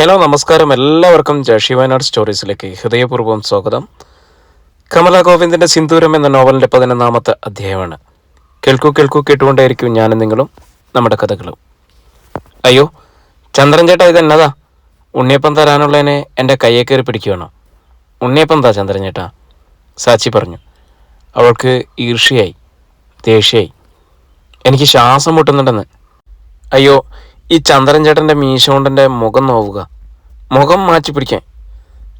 Hello നമസ്കാരം. എല്ലാവർക്കും ജഷി വയനാട് സ്റ്റോറീസിലേക്ക് ഹൃദയപൂർവം സ്വാഗതം. കമലാ ഗോവിന്ദിന്റെ സിന്ദൂരം എന്ന നോവലിന്റെ പതിനൊന്നാമത്തെ അധ്യായമാണ്. കേൾക്കൂ കേൾക്കൂ കേട്ടുകൊണ്ടേയിരിക്കും ഞാനും നിങ്ങളും നമ്മുടെ കഥകളും. അയ്യോ ചന്ദ്രൻ ചേട്ടാ ഇത് എന്നതാ? ഉണ്ണിയപ്പം തരാനുള്ളതിനെ എന്റെ കയ്യെ കയറി പിടിക്കുകയാണോ ഉണ്ണിയപ്പം താ ചന്ദ്രൻ ചേട്ടാ. സാച്ചി പറഞ്ഞു. അവൾക്ക് ഈർഷ്യയായി ദേഷ്യയായി. എനിക്ക് ശ്വാസം മുട്ടുന്നുണ്ടെന്ന്. അയ്യോ ഈ ചന്ദ്രൻ ചേട്ടന്റെ മീശ കൊണ്ടെന്റെ മുഖം നോവുക. മുഖം മാറ്റി പിടിക്കാൻ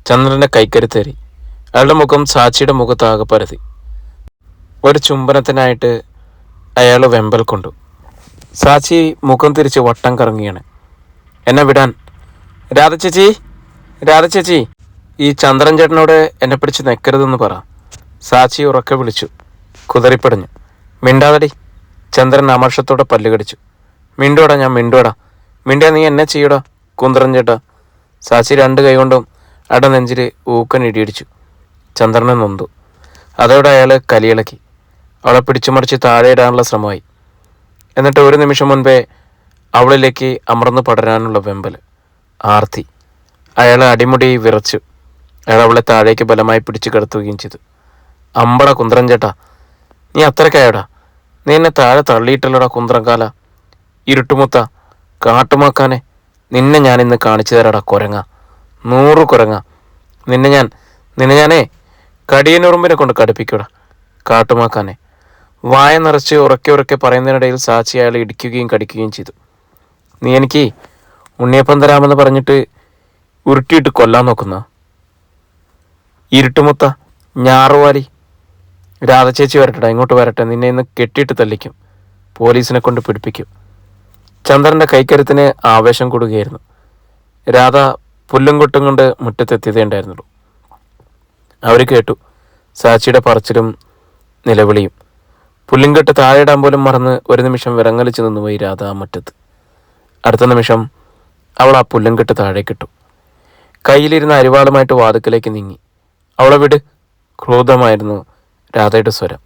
ചന്ദ്രന്റെ കൈക്കരുത്തേറി. അയാളുടെ മുഖം സാക്ഷിയുടെ മുഖത്താകെ പരതി. ഒരു ചുംബനത്തിനായിട്ട് അയാൾ വെമ്പൽ കൊണ്ടു. സാച്ചി മുഖം തിരിച്ച് വട്ടം കറങ്ങുകയാണ്. എന്നെ വിടാൻ. രാധ ചേച്ചി രാധ ചേച്ചി ഈ ചന്ദ്രൻ ചേട്ടനോട് എന്നെ പിടിച്ച് നിൽക്കരുതെന്ന് പറ. സാച്ചി ഉറക്കെ വിളിച്ചു. കുതറിപ്പടഞ്ഞു. മിണ്ടാതടി. ചന്ദ്രൻ അമർഷത്തോടെ പല്ല് കടിച്ചു. മിണ്ടുവടാ ഞാൻ മിണ്ടുവടാ. മിണ്ടിയാ നീ എന്നെ ചെയ്യടാ കുന്തറൻ ചേട്ടാ. സാച്ചി രണ്ട് കൈകൊണ്ടും അട നെഞ്ചിൽ ഊക്കൻ ഇടിയിടിച്ചു. ചന്ദ്രനെ നൊന്തു. അതോടെ അയാൾ കലിയിളക്കി. അവളെ പിടിച്ചു മറിച്ച് താഴെ ഇടാനുള്ള ശ്രമമായി. എന്നിട്ട് ഒരു നിമിഷം മുൻപേ അവളിലേക്ക് അമർന്നു പടരാനുള്ള വെമ്പൽ ആർത്തി. അയാൾ അടിമുടി വിറച്ചു. അയാൾ അവളെ താഴേക്ക് ബലമായി പിടിച്ചു കിടത്തുകയും ചെയ്തു. അമ്പട കുന്തറൻ ചേട്ടാ. നീ അത്രക്കായടാ നീ എന്നെ താഴെ തള്ളിയിട്ടല്ലോടാ കുന്തറങ്കാല ഇരുട്ടുമുത്ത കാട്ടുമാക്കാനെ നിന്നെ ഞാൻ ഇന്ന് കാണിച്ചു തരാടാ കുരങ്ങ. നൂറ് കുരങ്ങ. നിന്നെ ഞാൻ നിന്നെ ഞാനേ കടിയനുറുമ്പിനെ കൊണ്ട് കടുപ്പിക്കൂടാ കാട്ടുമാക്കാനെ. വായ നിറച്ച് ഉറക്കെ ഉറക്കെ പറയുന്നതിനിടയിൽ സാച്ചി അയാളെ ഇടിക്കുകയും കടിക്കുകയും ചെയ്തു. നീ എനിക്ക് ഉണ്ണിയപ്പം തരാമെന്ന് പറഞ്ഞിട്ട് ഉരുട്ടിയിട്ട് കൊല്ലാൻ നോക്കുന്ന. ഇരുട്ടുമുത്ത ഞാറുവാലി രാധചേച്ചി വരട്ടെടാ ഇങ്ങോട്ട് വരട്ടെ. നിന്നെ ഇന്ന് കെട്ടിയിട്ട് തല്ലിക്കും. പോലീസിനെ കൊണ്ട് പിടിപ്പിക്കും. ചന്ദ്രന്റെ കൈക്കരുത്തിന് ആവേശം കൂടുകയായിരുന്നു. രാധ പുല്ലും കൊട്ടും കൊണ്ട് മുറ്റത്തെത്തിയതേ ഉണ്ടായിരുന്നുള്ളൂ അവർ കേട്ടു. സാച്ചിയുടെ പറച്ചിലും നിലവിളിയും. പുല്ലിങ്കെട്ട് താഴെയിടാൻ പോലും മറന്ന് ഒരു നിമിഷം വിറങ്ങലിച്ചു നിന്നുപോയി രാധ ആ മുറ്റത്ത്. അടുത്ത നിമിഷം അവൾ ആ പുല്ലിൻകെട്ട് താഴേക്കിട്ടു കയ്യിലിരുന്ന അരിവാളുമായിട്ട് വാതുക്കലേക്ക് നീങ്ങി. അവളെ വിട്. ക്രോധമായിരുന്നു രാധയുടെ സ്വരം.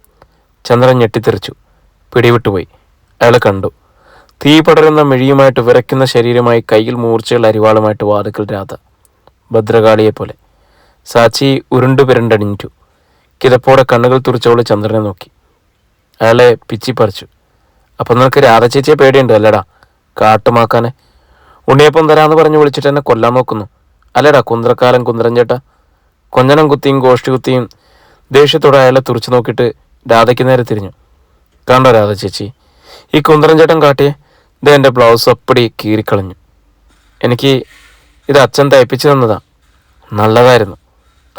ചന്ദ്രൻ ഞെട്ടിത്തെറിച്ചു. പിടിവിട്ടുപോയി. അയാൾ കണ്ടു. തീ പടരുന്ന മിഴിയുമായിട്ട് വിറയ്ക്കുന്ന ശരീരമായി കയ്യിൽ മൂർച്ചയുള്ള അരിവാളുമായിട്ട് വാതുക്കൽ രാധ. ഭദ്രകാളിയെ പോലെ. സാച്ചി ഉരുണ്ടു പിരണ്ടണിഞ്ഞു കിതപ്പോടെ കണ്ണുകൾ തുറച്ചവൾ ചന്ദ്രനെ നോക്കി. അയാളെ പിച്ചി പറിച്ചു. അപ്പം നിനക്ക് രാധ ചേച്ചിയെ പേടിയുണ്ട് അല്ലടാ? കാട്ടുമാക്കാനെ. ഉണ്ണിയപ്പം തരാന്ന് പറഞ്ഞ് വിളിച്ചിട്ട് എന്നെ കൊല്ലാൻ നോക്കുന്നു. അല്ലടാ കുന്ദ്രക്കാലം കുന്ദ്രൻ ചേട്ടാ കൊഞ്ഞനം കുത്തിയും ഗോഷ്ടി കുത്തിയും ദേഷ്യത്തോടെ അയാളെ തുറച്ചു നോക്കിയിട്ട് രാധയ്ക്ക് നേരെ തിരിഞ്ഞു. കണ്ടോ രാധ ചേച്ചി ഈ കുന്ദ്രൻ ചേട്ടൻ കാട്ടിയേ? ഇത് എന്റെ ബ്ലൗസ് അപ്പടി കീറിക്കളഞ്ഞു. എനിക്ക് ഇത് അച്ഛൻ തയ്പ്പിച്ചു തന്നതാ. നല്ലതായിരുന്നു.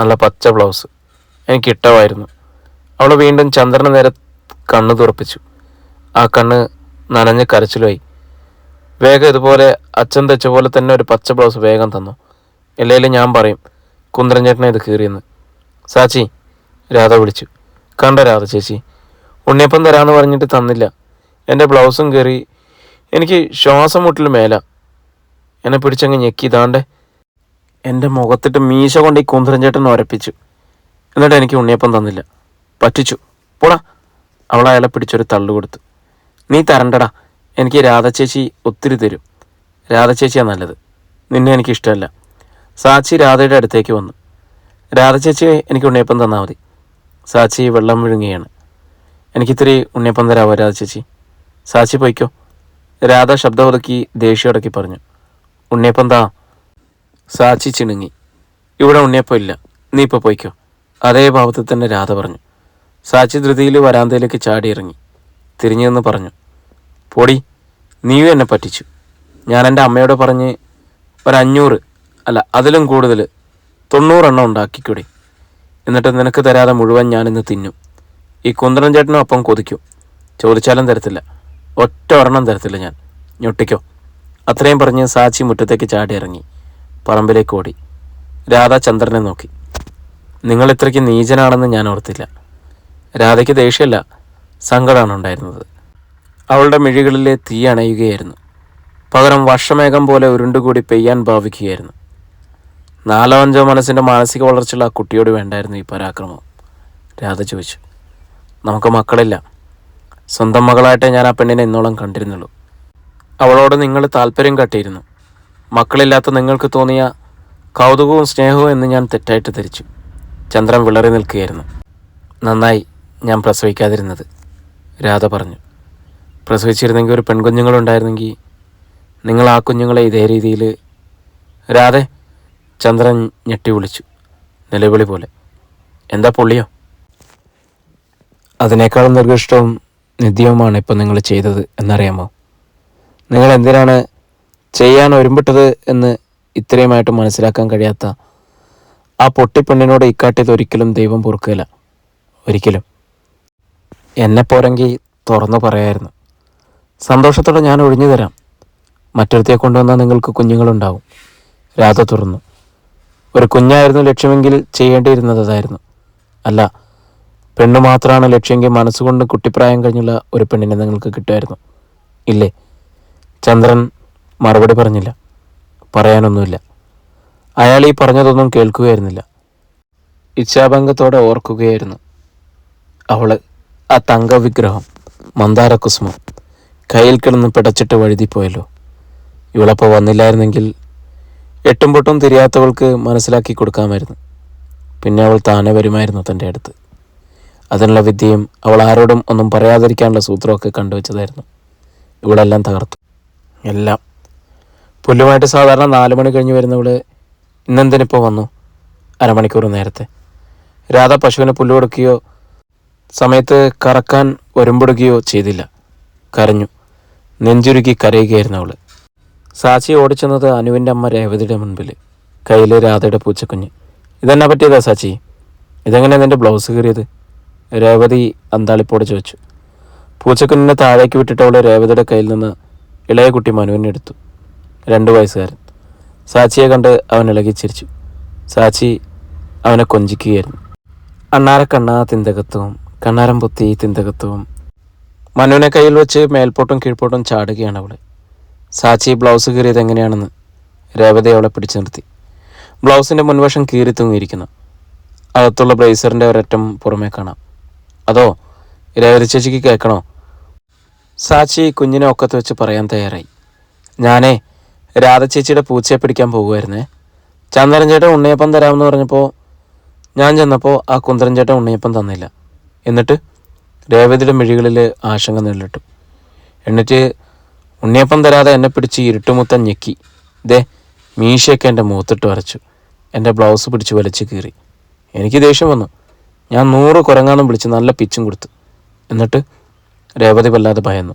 നല്ല പച്ച ബ്ലൗസ് എനിക്ക് ഇഷ്ടമായിരുന്നു. അവൾ വീണ്ടും ചന്ദ്രന് നേരെ കണ്ണ് തുറപ്പിച്ചു. ആ കണ്ണ് നനഞ്ഞ് കരച്ചിലായി വേഗം ഇതുപോലെ അച്ഛൻ തെച്ച പോലെ തന്നെ ഒരു പച്ച ബ്ലൗസ് വേഗം തന്നു. ഇല്ലെങ്കിലും ഞാൻ പറയും കുന്തരൻ ചേട്ടനെ ഇത് കീറിയെന്ന്. സാച്ചി രാധ വിളിച്ചു. കണ്ട രാധ ചേച്ചി ഉണ്ണിയപ്പം തരാമെന്ന് പറഞ്ഞിട്ട് തന്നില്ല. എന്റെ ബ്ലൗസും കയറി എനിക്ക് ശ്വാസം മുട്ടിൽ മേല. എന്നെ പിടിച്ചങ്ങ് ഞെക്കി ഇതാണ്ട് എന്റെ മുഖത്തിട്ട് മീശ കൊണ്ട് ഈ കുന്തിരഞ്ചേട്ടൻ ചേട്ടൻ ഉരപ്പിച്ചു എന്നിട്ട് എനിക്ക് ഉണ്ണിയപ്പം തന്നില്ല. പറ്റിച്ചു. പോടാ. അവൾ അയാളെ പിടിച്ചൊരു തള്ളു കൊടുത്തു. നീ തരണ്ടടാ. എനിക്ക് രാധച്ചേച്ചി ഒത്തിരി തരും. രാധച്ചേച്ചിയാണ് നല്ലത്. നിന്നെ എനിക്ക് ഇഷ്ടമല്ല. സാച്ചി രാധയുടെ അടുത്തേക്ക് വന്നു. രാധച്ചേച്ചി എനിക്ക് ഉണ്ണിയപ്പം തന്നാൽ മതി. സാച്ചി വെള്ളം വിഴുങ്ങുകയാണ്. എനിക്കിത്തിരി ഉണ്ണിയപ്പം തരാമോ രാധച്ചേച്ചി സാച്ചി പൊയ്ക്കോ. രാധ ശബ്ദമൊതുക്കി ദേഷ്യം അടക്കി പറഞ്ഞു. ഉണ്ണിയപ്പം താ സാച്ചി ചിണുങ്ങി. ഇവിടെ ഉണ്ണിയപ്പം ഇല്ല. നീ ഇപ്പോൾ പോയിക്കോ. അതേ ഭാവത്തിൽ തന്നെ രാധ പറഞ്ഞു. സാച്ചി ധൃതിയിൽ വരാന്തയിലേക്ക് ചാടി ഇറങ്ങി. തിരിഞ്ഞു നിന്ന് പറഞ്ഞു. പൊടി നീയും എന്നെ പറ്റിച്ചു. ഞാൻ എന്റെ അമ്മയോട് പറഞ്ഞ് ഒരഞ്ഞൂറ് അല്ല അതിലും കൂടുതൽ തൊണ്ണൂറെണ്ണം ഉണ്ടാക്കിക്കൂടി. എന്നിട്ട് നിനക്ക് തരാതെ മുഴുവൻ ഞാനിന്ന് തിന്നും. ഈ കുന്തറൻ ചേട്ടനും അപ്പം കൊതിക്കും. ചോദിച്ചാലും തരത്തില്ല. ഒറ്റ ഒരെണ്ണം തരത്തില്ല ഞാൻ. ഞൊട്ടിക്കോ. അത്രയും പറഞ്ഞ് സാച്ചി മുറ്റത്തേക്ക് ചാടി ഇറങ്ങി പറമ്പിലേക്ക് ഓടി. രാധ ചന്ദ്രനെ നോക്കി. നിങ്ങൾ ഇത്രയ്ക്ക് നീചനാണെന്ന് ഞാൻ ഓർത്തില്ല. രാധയ്ക്ക് ദേഷ്യമല്ല. സങ്കടമാണ് ഉണ്ടായിരുന്നത്. അവളുടെ മിഴികളിലെ തീ അണയുകയായിരുന്നു. പകരം വർഷമേഘം പോലെ ഉരുണ്ടുകൂടി പെയ്യാൻ ഭാവിക്കുകയായിരുന്നു. നാലോ അഞ്ചോ മനസ്സിന്റെ മാനസിക വളർച്ചയുള്ള ആ കുട്ടിയോട് വേണ്ടായിരുന്നു ഈ പരാക്രമം. രാധ ചോദിച്ചു. നമുക്ക് മക്കളില്ല. സ്വന്തം മകളായിട്ടേ ഞാൻ ആ പെണ്ണിനെ ഇന്നോളം കണ്ടിരുന്നുള്ളൂ. അവളോട് നിങ്ങൾ താല്പര്യം കാട്ടിയിരുന്നു. മക്കളില്ലാത്ത നിങ്ങൾക്ക് തോന്നിയ കൗതുകവും സ്നേഹവും എന്ന് ഞാൻ തെറ്റായിട്ട് ധരിച്ചു. ചന്ദ്രൻ വിളറി നിൽക്കുകയായിരുന്നു. നന്നായി ഞാൻ പ്രസവിക്കാതിരുന്നത് രാധ പറഞ്ഞു. പ്രസവിച്ചിരുന്നെങ്കിൽ ഒരു പെൺകുഞ്ഞുങ്ങളുണ്ടായിരുന്നെങ്കിൽ നിങ്ങൾ ആ കുഞ്ഞുങ്ങളെ ഇതേ രീതിയിൽ രാധെ ചന്ദ്രൻ ഞെട്ടി വിളിച്ചു നിലവിളി പോലെ. എന്താ പൊള്ളിയോ? അതിനേക്കാളും നിർദ്ദിഷ്ടവും നിത്യവുമാണ് ഇപ്പം നിങ്ങൾ ചെയ്തത് എന്നറിയാമോ? നിങ്ങൾ എന്തിനാണ് ചെയ്യാൻ ഒരുമ്പിട്ടത് എന്ന് ഇത്രയുമായിട്ട് മനസ്സിലാക്കാൻ കഴിയാത്ത ആ പൊട്ടിപ്പെണ്ണിനോട് ഇക്കാട്ടിയത് ഒരിക്കലും ദൈവം പൊറുക്കുകയില്ല. ഒരിക്കലും. എന്നെ പോരെങ്കിൽ തുറന്നു പറയായിരുന്നു. സന്തോഷത്തോടെ ഞാൻ ഒഴിഞ്ഞു തരാം. മറ്റൊരുത്തിയെ കൊണ്ടുവന്നാൽ നിങ്ങൾക്ക് കുഞ്ഞുങ്ങളുണ്ടാവും. രാധ തുറന്നു. ഒരു കുഞ്ഞായിരുന്നു ലക്ഷ്യമെങ്കിൽ ചെയ്യേണ്ടിയിരുന്നത് അതായിരുന്നു. അല്ല പെണ്ണ് മാത്രമാണ് ലക്ഷ്യമെങ്കിൽ മനസ്സുകൊണ്ട് കുട്ടിപ്രായം കഴിഞ്ഞുള്ള ഒരു പെണ്ണിനെ നിങ്ങൾക്ക് കിട്ടുമായിരുന്നു. ഇല്ലേ? ചന്ദ്രൻ മറുപടി പറഞ്ഞില്ല. പറയാനൊന്നുമില്ല. അയാൾ ഈ പറഞ്ഞതൊന്നും കേൾക്കുകയായിരുന്നില്ല. ഇച്ഛാഭംഗത്തോടെ ഓർക്കുകയായിരുന്നു. അവൾ ആ തങ്കവിഗ്രഹം മന്ദാരകുസുമം കയ്യിൽ കിടന്ന് പിടച്ചിട്ട് വഴുതിപ്പോയല്ലോ. ഇവളപ്പോൾ വന്നില്ലായിരുന്നെങ്കിൽ എട്ടും പൊട്ടും തിരിയാത്തവൾക്ക് മനസ്സിലാക്കി കൊടുക്കാമായിരുന്നു. പിന്നെ അവൾ താനെ വരുമായിരുന്നു തന്റെ അടുത്ത്. അതിനുള്ള വിദ്യയും അവൾ ആരോടും ഒന്നും പറയാതിരിക്കാനുള്ള സൂത്രമൊക്കെ കണ്ടുവച്ചതായിരുന്നു. ഇവളെല്ലാം തകർത്തു. എല്ലാം. പുല്ലുമായിട്ട് സാധാരണ നാല് മണി കഴിഞ്ഞ് വരുന്നവൾ ഇന്നെന്തിനിപ്പോൾ വന്നു? അരമണിക്കൂർ നേരത്തെ. രാധ പശുവിന് പുല്ല് കൊടുക്കുകയോ സമയത്ത് കറക്കാൻ ഒരുമ്പിടുകയോ ചെയ്തില്ല. കരഞ്ഞു. നെഞ്ചുരുക്കി കരയുകയായിരുന്നു അവൾ. സാച്ചി ഓടിച്ചെന്നത് അനുവിന്റെ അമ്മ രേവതിയുടെ മുൻപിൽ കയ്യിൽ രാധയുടെ പൂച്ചക്കുഞ്ഞ്. ഇതെന്നെ പറ്റിയതാ സാച്ചി? ഇതെങ്ങനെ നിന്റെ ബ്ലൗസ് കീറിയത്? രേവതി അന്താളിപ്പോട് ചോദിച്ചു. പൂച്ചക്കുഞ്ഞിനെ താഴേക്ക് വിട്ടിട്ട് അവൾ രേവതിയുടെ കയ്യിൽ നിന്ന് ഇളയ കുട്ടി മനുവിനെ എടുത്തു. രണ്ടു വയസ്സുകാരൻ. സാച്ചിയെ കണ്ട് അവൻ ഇളകി ചിരിച്ചു. സാച്ചി അവനെ കൊഞ്ചിക്കുകയായിരുന്നു. അണ്ണാര കണ്ണാ തിന്തകത്വവും കണ്ണാരം പൊത്തി തിന്തകത്വവും. മനുവിനെ കയ്യിൽ വെച്ച് മേൽപോട്ടും കീഴ്പോട്ടും ചാടുകയാണ് അവൾ. സാച്ചി ബ്ലൗസ് കീറിയത് എങ്ങനെയാണെന്ന് രേവതി അവളെ പിടിച്ചു നിർത്തി. ബ്ലൗസിന്റെ മുൻവശം കീറി തൂങ്ങിയിരിക്കുന്നു അകത്തുള്ള ബ്ലേസറിന്റെ ഒരറ്റം പുറമേ കാണാം. അതോ രേവതി ചേച്ചിക്ക് കേൾക്കണോ? സാച്ചി കുഞ്ഞിനെ ഒക്കത്ത് വെച്ച് പറയാൻ തയ്യാറായി. ഞാനേ രാധ ചേച്ചിയുടെ പൂച്ചയെ പിടിക്കാൻ പോകുമായിരുന്നേ ചന്ദ്രൻ ചേട്ടൻ ഉണ്ണിയപ്പം തരാമെന്ന് പറഞ്ഞപ്പോൾ ഞാൻ ചെന്നപ്പോൾ ആ കുന്തരൻ ചേട്ടൻ ഉണ്ണിയപ്പം തന്നില്ല. എന്നിട്ട് രേവതിയുടെ മിഴികളിൽ ആശങ്ക നേരിട്ടു എന്നിട്ട് ഉണ്ണിയപ്പം തരാതെ എന്നെ പിടിച്ച് ഇരുട്ടുമുത്തൻ ഞെക്കി. ദേ മീശയൊക്കെ എന്റെ മുഖത്തിട്ട് വരച്ചു. എന്റെ ബ്ലൗസ് പിടിച്ച് വലിച്ചു കീറി. എനിക്ക് ദേഷ്യം വന്നു. ഞാൻ നൂറ് കുരങ്ങാനും വിളിച്ച് നല്ല പിച്ചും കൊടുത്തു. എന്നിട്ട് രേവതി വല്ലാതെ ഭയന്നു.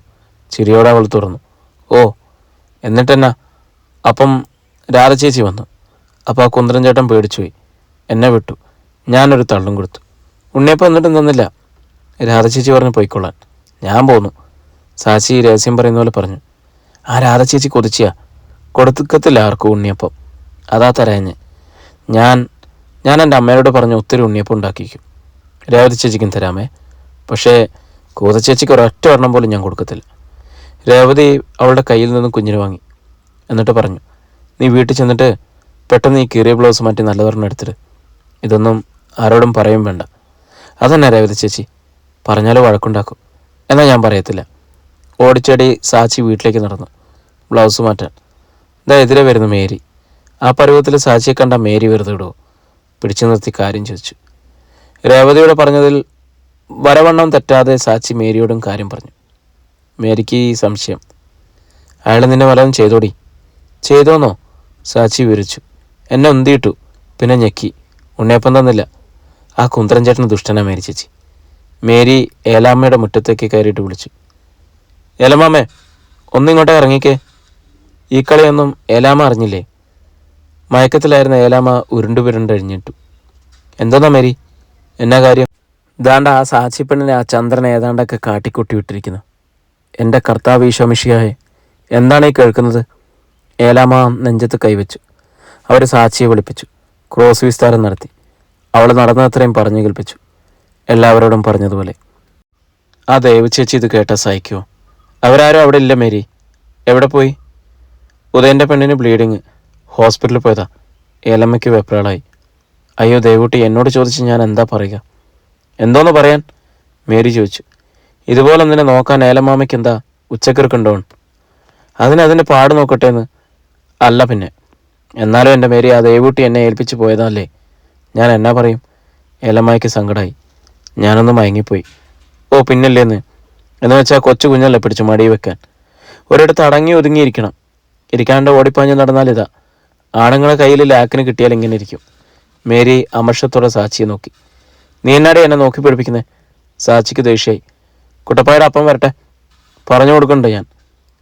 ചിരിയോടെ അവൾ തുറന്നു. ഓ എന്നിട്ടെന്നാ? അപ്പം രാധ ചേച്ചി വന്നു. അപ്പോൾ ആ കുന്തരൻ ചേട്ടൻ പേടിച്ചുപോയി. എന്നെ വിട്ടു. ഞാനൊരു തള്ളും കൊടുത്തു. ഉണ്ണിയപ്പം എന്നിട്ടും രാധ ചേച്ചി പറഞ്ഞു പോയിക്കൊള്ളാൻ. ഞാൻ പോന്നു. സാച്ചി രഹസ്യം പറയുന്ന പോലെ പറഞ്ഞു. ആ രാധ ചേച്ചി കൊതിച്ചിയാ കൊടുക്കത്തില്ല ആർക്കും ഉണ്ണിയപ്പം. അതാ തരാഞ്ഞ്. ഞാൻ ഞാൻ എന്റെ അമ്മയോട് പറഞ്ഞ് ഒത്തിരി ഉണ്ണിയപ്പം ഉണ്ടാക്കിക്കും രേവതി ചേച്ചിക്കും തരാമേ. പക്ഷേ കൂതച്ചേച്ചിക്ക് ഒരൊറ്റ ഒരെണ്ണം പോലും ഞാൻ കൊടുക്കത്തില്ല. രേവതി അവളുടെ കയ്യിൽ നിന്നും കുഞ്ഞിന് വാങ്ങി. എന്നിട്ട് പറഞ്ഞു നീ വീട്ടിൽ ചെന്നിട്ട് പെട്ടെന്ന് ഈ കീറിയ ബ്ലൗസ് മാറ്റി നല്ലതൊരെണ്ണം എടുത്തിട്ട് ഇതൊന്നും ആരോടും പറയും വേണ്ട. അതന്നെ രേവതി ചേച്ചി. പറഞ്ഞാൽ വഴക്കുണ്ടാക്കും. എന്നാൽ ഞാൻ പറയത്തില്ല. ഓടിച്ചടി സാച്ചി വീട്ടിലേക്ക് നടന്നു. ബ്ലൗസ് മാറ്റാൻ. ഇതാ എതിരെ വരുന്നു മേരി. ആ പരുവത്തിൽ സാച്ചിയെ കണ്ട മേരി വെറുതെ ഇടുവോ? പിടിച്ചു നിർത്തി കാര്യം ചോദിച്ചു. രേവതിയോട് പറഞ്ഞതിൽ വരവണ്ണം തെറ്റാതെ സാച്ചി മേരിയോടും കാര്യം പറഞ്ഞു. മേരിക്ക് ഈ സംശയം. അയാൾ നിന്നെ വല്ലതും ചെയ്തോടി. ചെയ്തോന്നോ? സാച്ചി വിവരിച്ചു. എന്നെ ഉന്തിയിട്ടു. പിന്നെ ഞെക്കി. ഉണ്ണിയപ്പം തന്നില്ല. ആ കുന്തരൻ ചേട്ടന് ദുഷ്ടനാ മേരി ചേച്ചി. മേരി ഏലാമ്മയുടെ മുറ്റത്തേക്ക് കയറിയിട്ട് വിളിച്ചു. ഏലമാമേ ഒന്നിങ്ങോട്ടേ ഇറങ്ങിക്കേ. ഈ കളിയൊന്നും ഏലാമ അറിഞ്ഞില്ലേ? മയക്കത്തിലായിരുന്ന ഏലാമ ഉരുണ്ടു പുരണ്ട് എഴിഞ്ഞിട്ടു എന്തോന്നാ മേരി? എന്നാ കാര്യം? ഇതാണ്ട് ആ സാക്ഷിപ്പെണ്ണിനെ ആ ചന്ദ്രനെ ഏതാണ്ടൊക്കെ കാട്ടിക്കൂട്ടി വിട്ടിരിക്കുന്നു. എന്റെ കർത്താവ് ഈശോമിഷിയായെ എന്താണ് ഈ കേൾക്കുന്നത്? ഏലാമ്മ നെഞ്ചത്ത് കൈവച്ചു. അവർ സാക്ഷിയെ വിളിപ്പിച്ചു. ക്രോസ് വിസ്താരം നടത്തി. അവൾ നടന്നത്രയും പറഞ്ഞു കേൾപ്പിച്ചു. എല്ലാവരോടും പറഞ്ഞതുപോലെ. ആ ദയവ് ചേച്ചി ഇത് കേട്ട സഹിക്കുമോ അവരാരും അവിടെ ഇല്ല മേരി. എവിടെ പോയി? ഉദയന്റെ പെണ്ണിന് ബ്ലീഡിങ് ഹോസ്പിറ്റലിൽ പോയതാ. ഏലമ്മയ്ക്ക് വെപ്രാളായി. അയ്യോ ദേവുട്ടി എന്നോട് ചോദിച്ച് ഞാൻ എന്താ പറയുക? എന്തോന്ന് പറയാൻ? മേരി ചോദിച്ചു. ഇതുപോലെ നിന്നെ നോക്കാൻ ഏലമാമയ്ക്ക് എന്താ? ഉച്ചക്കിറക്കുണ്ടോൺ അതിന് അതിന്റെ പാട് നോക്കട്ടെ എന്ന്. അല്ല പിന്നെ. എന്നാലും എന്റെ മേരി ആ ദേവുട്ടി എന്നെ ഏൽപ്പിച്ചു പോയതല്ലേ? ഞാൻ എന്നാ പറയും? ഏലമായ്ക്ക് സങ്കടമായി ഞാനൊന്ന് മയങ്ങിപ്പോയി. ഓ പിന്നല്ലേന്ന് എന്ന്. വെച്ചാൽ കൊച്ചു കുഞ്ഞല്ലേ പിടിച്ചു മടി വെക്കാൻ. ഒരിടത്ത് അടങ്ങി ഒതുങ്ങിയിരിക്കണം. ഇരിക്കാണ്ട് ഓടിപ്പാഞ്ഞ് നടന്നാൽ ഇതാ. ആണുങ്ങളെ കയ്യിൽ ലാക്കിന് കിട്ടിയാൽ ഇങ്ങനെ ഇരിക്കും. മേരി അമർഷത്തോടെ സാച്ചിയെ നോക്കി. നീ എന്നാടെ എന്നെ നോക്കി പിടിപ്പിക്കുന്നേ സാച്ചിക്ക് ദേഷ്യമായി. കുട്ടപ്പായുടെ അപ്പം വരട്ടെ. പറഞ്ഞു കൊടുക്കണ്ട ഞാൻ.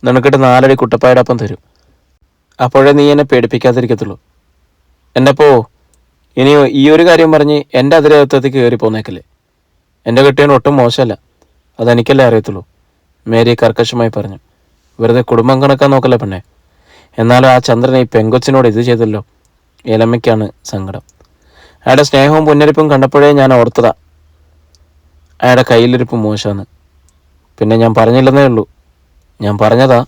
നിനക്കിട്ട് നാലടി കുട്ടപ്പായുടെ അപ്പം തരും. അപ്പോഴേ നീ എന്നെ പേടിപ്പിക്കാതിരിക്കത്തുള്ളൂ. എന്റെ പോ. ഇനി ഈ ഒരു കാര്യം പറഞ്ഞ് എന്റെ അതിരകത്തേക്ക് കയറി പോന്നേക്കല്ലേ. എന്റെ കെട്ടിയവൻ ഒട്ടും മോശമല്ല. അതെനിക്കല്ലേ അറിയത്തുള്ളൂ മേരി കർക്കശമായി പറഞ്ഞു. വെറുതെ കുടുംബം കണക്കാൻ നോക്കല്ലേ പെണ്ണെ? എന്നാലും ആ ചന്ദ്രനെ ഈ പെങ്കൊച്ചിനോട് ഇത് ചെയ്തല്ലോ. ഏലമ്മയ്ക്കാണ് സങ്കടം. അയാളുടെ സ്നേഹവും പുന്നരിപ്പും കണ്ടപ്പോഴേ ഞാൻ ഓർത്തതാ. അയാളുടെ കയ്യിലിരിപ്പ് മോശമാണ് പിന്നെ ഞാൻ പറഞ്ഞില്ലെന്നേ ഉള്ളൂ. ഞാൻ പറഞ്ഞതാ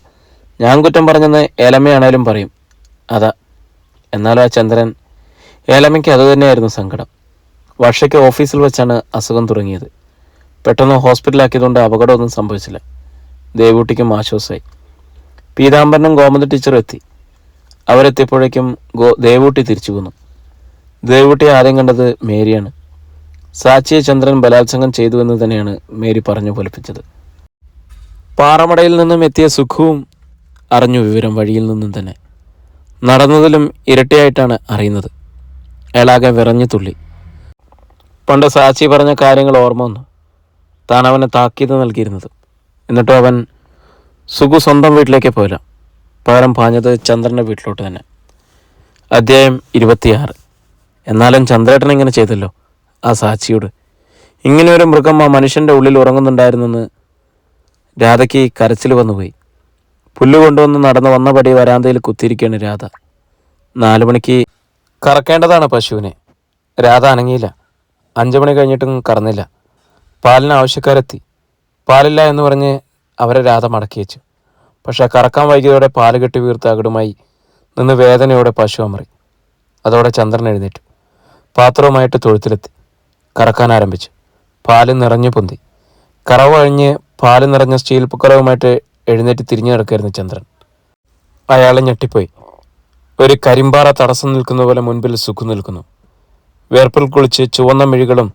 ഞാൻ കുറ്റം പറഞ്ഞെന്ന് ഏലമ്മയാണേലും പറയും. അതാ. എന്നാലും ആ ചന്ദ്രൻ ഏലമ്മയ്ക്ക് അതുതന്നെയായിരുന്നു സങ്കടം. വർഷയ്ക്ക് ഓഫീസിൽ വെച്ചാണ് അസുഖം തുടങ്ങിയത്. പെട്ടെന്ന് ഹോസ്പിറ്റലാക്കിയതുകൊണ്ട് അപകടമൊന്നും സംഭവിച്ചില്ല. ദേവൂട്ടിക്കും ആശ്വാസമായി. പീതാംബരനും ഗോമതി ടീച്ചറും എത്തി. അവരെത്തിയപ്പോഴേക്കും ഗോ ദേവൂട്ടി തിരിച്ചു പോന്നു ദേവൂട്ടി ആദ്യം കണ്ടത് മേരിയാണ്. സാച്ചിയെ ചന്ദ്രൻ ബലാത്സംഗം ചെയ്തുവെന്ന് തന്നെയാണ് മേരി പറഞ്ഞു പൊലിപ്പിച്ചത്. പാറമടയിൽ നിന്നും എത്തിയ സുഖവും അറിഞ്ഞു വിവരം വഴിയിൽ നിന്നും തന്നെ. നടന്നതിലും ഇരട്ടിയായിട്ടാണ് അറിയുന്നത്. അയാളാകെ വിറഞ്ഞു തുള്ളി. പണ്ട് സാച്ചി പറഞ്ഞ കാര്യങ്ങൾ ഓർമ്മ വന്നു. താൻ അവനെ താക്കീത് നൽകിയിരുന്നത്. എന്നിട്ടും അവൻ സുഖു സ്വന്തം വീട്ടിലേക്ക് പോയില്ല. പകരം പാഞ്ഞത് ചന്ദ്രന്റെ വീട്ടിലോട്ട് തന്നെ. അധ്യായം ഇരുപത്തിയാറ്. എന്നാലും ചന്ദ്രേട്ടൻ ഇങ്ങനെ ചെയ്തല്ലോ ആ സാച്ചിയോട് ഇങ്ങനെ ഒരു മൃഗം ആ മനുഷ്യന്റെ ഉള്ളിൽ ഉറങ്ങുന്നുണ്ടായിരുന്നെന്ന് രാധയ്ക്ക് കരച്ചിൽ വന്നുപോയി. പുല്ല് കൊണ്ടുവന്ന് നടന്ന് വന്ന പടി വരാന്തയിൽ കുത്തിയിരിക്കുകയാണ് രാധ. നാലു മണിക്ക് കറക്കേണ്ടതാണ് പശുവിനെ. രാധ അനങ്ങിയില്ല. അഞ്ചു മണി കഴിഞ്ഞിട്ടും കറന്നില്ല. പാലിന് ആവശ്യക്കാരെത്തി. പാലില്ല എന്ന് പറഞ്ഞ് അവരെ രാധ മടക്കി വെച്ചു. പക്ഷെ കറക്കാൻ വൈകിയതോടെ പാൽ കെട്ടി വീർത്ത അകിടുമായി നിന്ന് വേദനയോടെ പശു അമറി. അതോടെ ചന്ദ്രൻ എഴുന്നേറ്റു. പാത്രവുമായിട്ട് തൊഴുത്തിലെത്തി. കറക്കാൻ ആരംഭിച്ചു. പാൽ നിറഞ്ഞു പൊന്തി. കറവ് കഴിഞ്ഞ് പാൽ നിറഞ്ഞ സ്റ്റീൽ പുക്കറവുമായിട്ട് എഴുന്നേറ്റ് തിരിഞ്ഞു കിടക്കായിരുന്നു ചന്ദ്രൻ. അയാളെ ഞെട്ടിപ്പോയി. ഒരു കരിമ്പാറ തടസ്സം നിൽക്കുന്ന പോലെ മുൻപിൽ സുഖു നിൽക്കുന്നു. വേർപ്പിൽ കുളിച്ച് ചുവന്ന മിഴികളും